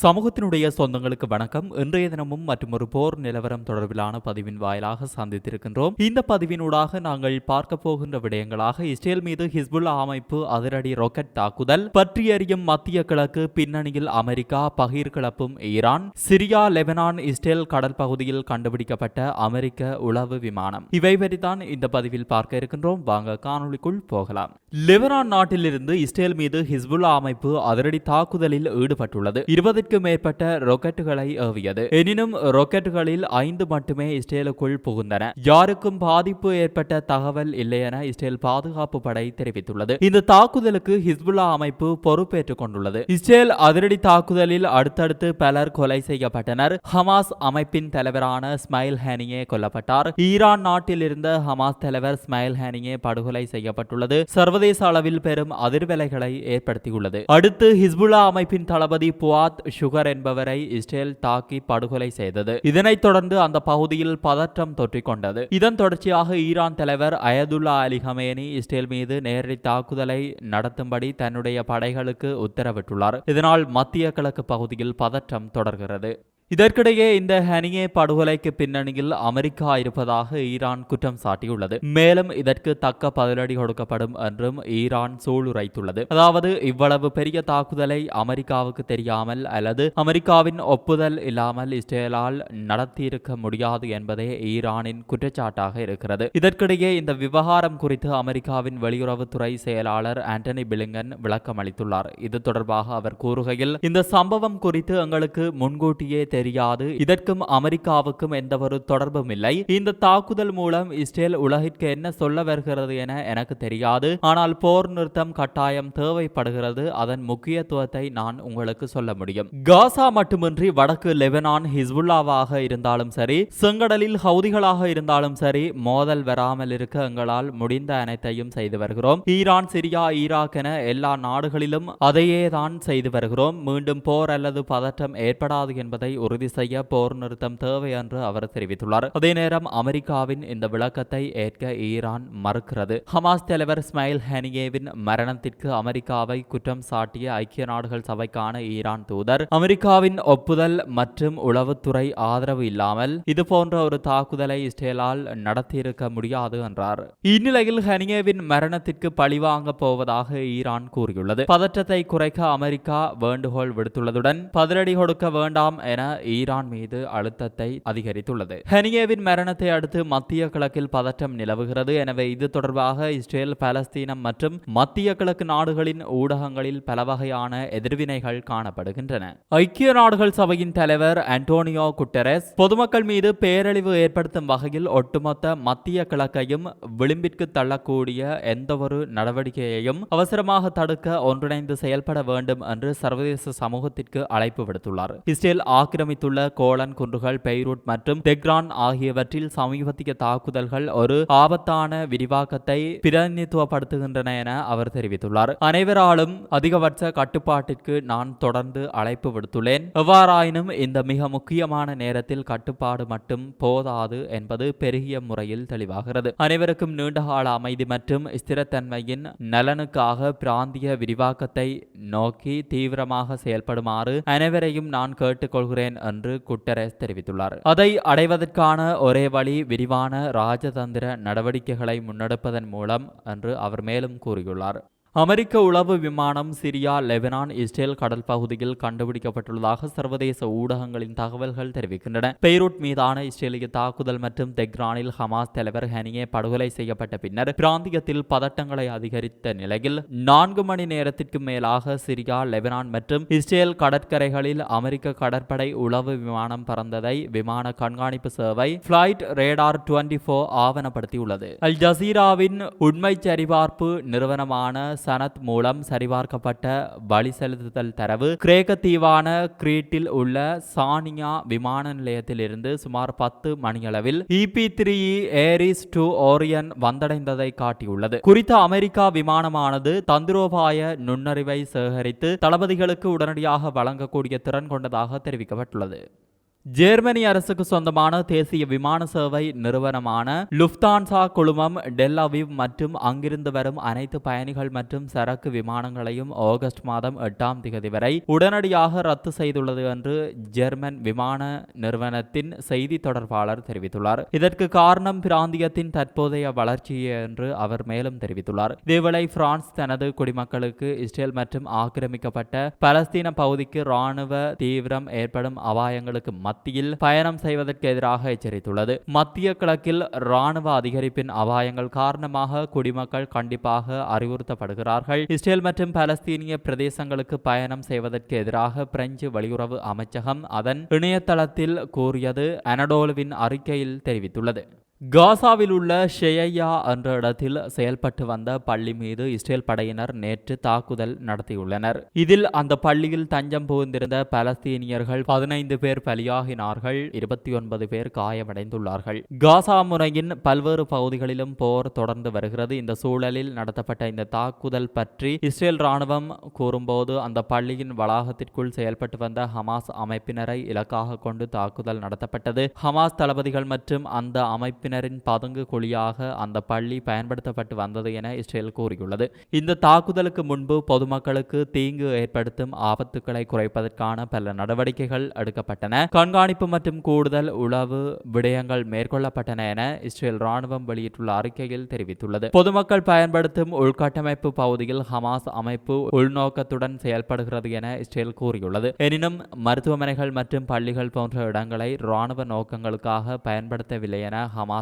சமூகத்தினுடைய சொந்தங்களுக்கு வணக்கம். இன்றைய தினமும் மற்றும் ஒரு போர் நிலவரம் தொடர்பிலான பதிவின் வாயிலாக சந்தித்திருக்கின்றோம். இந்த பதிவினூடாக நாங்கள் பார்க்க போகின்ற விடயங்களாக இஸ்ரேல் மீது ஹிஸ்புல்லா அமைப்பு அதிரடி ராக்கெட் தாக்குதல் பற்றி அறியும் மத்திய கிழக்கு பின்னணியில் அமெரிக்கா பகிர் கிளப்பும் ஈரான் சிரியா லெபனான் இஸ்ரேல் கடல் பகுதியில் கண்டுபிடிக்கப்பட்ட அமெரிக்க உளவு விமானம். இவை வரிதான் இந்த பதிவில் பார்க்க இருக்கின்றோம். வாங்க காணொளிக்குள் போகலாம். லெபனான் நாட்டிலிருந்து இஸ்ரேல் மீது ஹிஸ்புல்லா அமைப்பு அதிரடி தாக்குதலில் ஈடுபட்டுள்ளது. இருபதுக்கும் மேற்பட்ட ராக்கெட்டுகளை ஏவியது. எனினும் ராக்கெட்டுகளில் ஐந்து மட்டுமே இஸ்ரேலுக்குள் புகுந்தன. யாருக்கும் பாதிப்பு ஏற்பட்ட தகவல் இல்லை என இஸ்ரேல் பாதுகாப்பு படை தெரிவித்துள்ளது. இந்த தாக்குதலுக்கு ஹிஸ்புல்லா அமைப்பு பொறுப்பேற்றுக் கொண்டுள்ளது. இஸ்ரேல் அதிரடி தாக்குதலில் அடுத்தடுத்து பலர் கொலை செய்யப்பட்டனர். ஹமாஸ் அமைப்பின் தலைவரான ஸ்மைல் ஹேனியே கொல்லப்பட்டார். ஈரான் நாட்டில் இருந்த ஹமாஸ் தலைவர் ஸ்மைல் ஹேனியே படுகொலை செய்யப்பட்டுள்ளது. சர்வதேச அளவில் பெரும் அதிர்வலைகளை ஏற்படுத்தியுள்ளது. அடுத்து ஹிஸ்புல்லா அமைப்பின் தளபதி புவாத் சுகர் என்பவரை இஸ்ரேல் தாக்கி படுகொலை செய்தது. இதனைத் தொடர்ந்து அந்த பகுதியில் பதற்றம் தொற்றிக்கொண்டது. இதன் தொடர்ச்சியாக ஈரான் தலைவர் அயதுல்லா அலி ஹமேனி இஸ்ரேல் மீது நேரடி தாக்குதலை நடத்தும்படி தன்னுடைய படைகளுக்கு உத்தரவிட்டுள்ளார். இதனால் மத்திய கிழக்கு பகுதியில் பதற்றம் தொடர்கிறது. இதற்கிடையே இந்த ஹனியே படுகொலைக்கு பின்னணியில் அமெரிக்கா இருப்பதாக ஈரான் குற்றம் சாட்டியுள்ளது. மேலும் இதற்கு தக்க பதிலடி கொடுக்கப்படும் என்றும் ஈரான் சூளுரைத்துள்ளது. அதாவது இவ்வளவு பெரிய தாக்குதலை அமெரிக்காவுக்கு தெரியாமல் அல்லது அமெரிக்காவின் ஒப்புதல் இல்லாமல் இஸ்ரேலால் நடத்தியிருக்க முடியாது என்பதே ஈரானின் குற்றச்சாட்டாக இருக்கிறது. இதற்கிடையே இந்த விவகாரம் குறித்து அமெரிக்காவின் வெளியுறவுத்துறை செயலாளர் ஆண்டனி பிலிங்கன் விளக்கம் அளித்துள்ளார் இது தொடர்பாக அவர் கூறுகையில் இந்த சம்பவம் குறித்து எங்களுக்கு முன்கூட்டியே தெரியாது. இதற்கும் அமெரிக்காவுக்கும் எந்த ஒரு தொடர்பும் இல்லை. இந்த தாக்குதல் மூலம் இஸ்ரேல் உலகிற்கு என்ன சொல்ல வருகிறது என எனக்கு தெரியாது. ஆனால் போர் நிறுத்தம் கட்டாயம் தேவைப்படுகிறது. அதன் முக்கியத்துவத்தை நான் உங்களுக்கு சொல்ல முடியும். காசா மட்டுமின்றி வடக்கு லெபனான் ஹிஸ்புல்லாவாக இருந்தாலும் சரி செங்கடலில் ஹவுதிகளாக இருந்தாலும் சரி மோதல் வராமல் இருக்க எங்களால் முடிந்த அனைத்தையும் செய்து வருகிறோம். ஈரான் சிரியா ஈராக் என எல்லா நாடுகளிலும் அதையே தான் செய்து வருகிறோம். மீண்டும் போர் அல்லது பதற்றம் ஏற்படாது என்பதை உறுதி செய்ய போர் நிறுத்தம் தேவை என்று அவர் தெரிவித்துள்ளார். அதே நேரம் அமெரிக்காவின் இந்த விளக்கத்தை ஏற்க ஈரான் மறுக்கிறது. ஹமாஸ் தலைவர் ஸ்மைல் ஹனியேவின் மரணத்திற்கு அமெரிக்காவை குற்றம் சாட்டிய ஐக்கிய நாடுகள் சபைக்கான ஈரான் தூதர் அமெரிக்காவின் ஒப்புதல் மற்றும் உளவுத்துறை ஆதரவு இல்லாமல் இது போன்ற ஒரு தாக்குதலை இஸ்ரேலால் நடத்தியிருக்க முடியாது என்றார். இந்நிலையில் ஹனியேவின் மரணத்திற்கு பழிவாங்க போவதாக ஈரான் கூறியுள்ளது. பதற்றத்தை குறைக்க அமெரிக்கா வேண்டுகோள் விடுத்துள்ளதுடன் பதிலடி கொடுக்க வேண்டாம் என ஈரான் மீது அழுத்தத்தை அதிகரித்துள்ளது. ஹனியேவின் மரணத்தை அடுத்து மத்திய கிழக்கில் பதற்றம் நிலவுகிறது. எனவே இது தொடர்பாக இஸ்ரேல் பாலஸ்தீனம் மற்றும் மத்திய கிழக்கு நாடுகளின் ஊடகங்களில் பல வகையான எதிர்வினைகள் காணப்படுகின்றன. ஐக்கிய நாடுகள் சபையின் தலைவர் அன்டோனியோ குட்டரஸ் பொதுமக்கள் மீது பேரழிவு ஏற்படுத்தும் வகையில் ஒட்டுமொத்த மத்திய கிழக்கையும் விளிம்பிற்கு தள்ளக்கூடிய எந்தவொரு நடவடிக்கையையும் அவசரமாக தடுக்க ஒன்றிணைந்து செயல்பட வேண்டும் என்று சர்வதேச சமூகத்திற்கு அழைப்பு விடுத்துள்ளார். இஸ்ரேல் ஆக்கிரமித்துள்ள கோலன் குன்றுகள் பெய்ரூட் மற்றும் தெக்ரான் ஆகியவற்றில் சமீபத்திய தாக்குதல்கள் ஒரு ஆபத்தான விரிவாக்கத்தை பிரதிநிதித்துவப்படுத்துகின்றன என அவர் தெரிவித்துள்ளார். அனைவராலும் அதிகபட்ச கட்டுப்பாட்டிற்கு நான் தொடர்ந்து அழைப்பு விடுத்துள்ளேன். எவ்வாறாயினும் இந்த மிக முக்கியமான நேரத்தில் கட்டுப்பாடு மட்டும் போதாது என்பது பெருகிய முறையில் தெளிவாகிறது. அனைவருக்கும் நீண்டகால அமைதி மற்றும் ஸ்திரத்தன்மையின் நலனுக்காக பிராந்திய விரிவாக்கத்தை நோக்கி தீவிரமாக செயல்படுமாறு அனைவரையும் நான் கேட்டுக்கொள்கிறேன் என்று குட்டரஸ் தெரிவித்துள்ளார். அதை அடைவதற்கான ஒரே வழி விரிவான ராஜதந்திர நடவடிக்கைகளை முன்னெடுப்பதன் மூலம் என்று அவர் மேலும் கூறியுள்ளார். அமெரிக்க உளவு விமானம் சிரியா லெபனான் இஸ்ரேல் கடல் பகுதியில் கண்டுபிடிக்கப்பட்டுள்ளதாக சர்வதேச ஊடகங்களின் தகவல்கள் தெரிவிக்கின்றன. பெய்ரூட் மீதான இஸ்ரேலிய தாக்குதல் மற்றும் தெக்ரானில் ஹமாஸ் தலைவர் ஹனியே படுகொலை செய்யப்பட்ட பின்னர் பிராந்தியத்தில் பதட்டங்களை அதிகரித்த நிலையில் நான்கு மணி நேரத்திற்கு மேலாக சிரியா லெபனான் மற்றும் இஸ்ரேல் கடற்கரைகளில் அமெரிக்க கடற்படை உளவு விமானம் பறந்ததை விமான கண்காணிப்பு சேவை பிளைட் ரேடார் டுவெண்டி போர் ஆவணப்படுத்தியுள்ளது. அல் ஜசீராவின் உண்மை சரிபார்ப்பு நிறுவனமான சனத் மூலம் சரிபார்க்கப்பட்ட வழி செலுத்துதல் தரவு. கிரேக்க தீவான கிரீட்டில் உள்ள சானியா விமான நிலையத்திலிருந்து சுமார் பத்து மணியளவில் EP three Aries to Orion வந்தடைந்ததை காட்டியுள்ளது. குறித்த அமெரிக்கா விமானமானது தந்திரோபாய நுண்ணறிவை சேகரித்து தளபதிகளுக்கு உடனடியாக வழங்கக்கூடிய திறன் கொண்டதாக தெரிவிக்கப்பட்டுள்ளது. ஜெர்மனி அரசுக்கு சொந்தமான தேசிய விமான சேவை நிறுவனமான லுப்தான்சா குழுமம் டெல் மற்றும் அங்கிருந்து வரும் அனைத்து பயணிகள் மற்றும் சரக்கு விமானங்களையும் ஆகஸ்ட் மாதம் எட்டாம் திகதி வரை உடனடியாக ரத்து செய்துள்ளது என்று ஜெர்மன் விமான நிறுவனத்தின் செய்தி தொடர்பாளர் தெரிவித்துள்ளார். இதற்கு காரணம் பிராந்தியத்தின் தற்போதைய வளர்ச்சியே என்று அவர் மேலும் தெரிவித்துள்ளார். இதேவேளை பிரான்ஸ் தனது குடிமக்களுக்கு இஸ்ரேல் மற்றும் ஆக்கிரமிக்கப்பட்ட பலஸ்தீன பகுதிக்கு ராணுவ தீவிரம் ஏற்படும் அபாயங்களுக்கு மத்தியில் பயணம் செய்வதற்கு எதிராக எச்சரித்துள்ளது. மத்திய கிழக்கில் ராணுவ அதிகரிப்பின் அபாயங்கள் காரணமாக குடிமக்கள் கண்டிப்பாக அறிவுறுத்தப்படுகிறார்கள். இஸ்ரேல் மற்றும் பலஸ்தீனிய பிரதேசங்களுக்கு பயணம் செய்வதற்கு எதிராக பிரெஞ்சு வெளியுறவு அமைச்சகம் அதன் இணையதளத்தில் கூறியது அனடோலுவின் அறிக்கையில் தெரிவித்துள்ளது. காசாவில் உள்ள ஷெயா என்ற இடத்தில் செயல்பட்டு வந்த பள்ளி மீது இஸ்ரேல் படையினர் நேற்று தாக்குதல் நடத்தியுள்ளனர். இதில் அந்த பள்ளியில் தஞ்சம் புகுந்திருந்த பலஸ்தீனியர்கள் பதினைந்து பேர் பலியாகினார்கள் இருபத்தி ஒன்பது பேர் காயமடைந்துள்ளார்கள். காசா முறையின் பல்வேறு பகுதிகளிலும் போர் தொடர்ந்து வருகிறது. இந்த சூழலில் நடத்தப்பட்ட இந்த தாக்குதல் பற்றி இஸ்ரேல் ராணுவம் கூறும்போது அந்த பள்ளியின் வளாகத்திற்குள் செயல்பட்டு வந்த ஹமாஸ் அமைப்பினரை இலக்காக கொண்டு தாக்குதல் நடத்தப்பட்டது. ஹமாஸ் தளபதிகள் மற்றும் அந்த அமைப்பின் பிரிவினரின் பதுங்கு குழியாக அந்த பள்ளி பயன்படுத்தப்பட்டு வந்தது என இஸ்ரேல் கூறியுள்ளது. இந்த தாக்குதலுக்கு முன்பு பொதுமக்களுக்கு தீங்கு ஏற்படுத்தும் ஆபத்துக்களை குறைப்பதற்கான பல நடவடிக்கைகள் எடுக்கப்பட்டன. கண்காணிப்பு மற்றும் கூடுதல் உளவு விடயங்கள் மேற்கொள்ளப்பட்டன என இஸ்ரேல் ராணுவம் வெளியிட்டுள்ள அறிக்கையில் தெரிவித்துள்ளது. பொதுமக்கள் பயன்படுத்தும் உள்கட்டமைப்பு பகுதியில் ஹமாஸ் அமைப்பு உள்நோக்கத்துடன் செயல்படுகிறது என இஸ்ரேல் கூறியுள்ளது. எனினும் மருத்துவமனைகள் மற்றும் பள்ளிகள் போன்ற இடங்களை ராணுவ நோக்கங்களுக்காக பயன்படுத்தவில்லை என ஹமாஸ்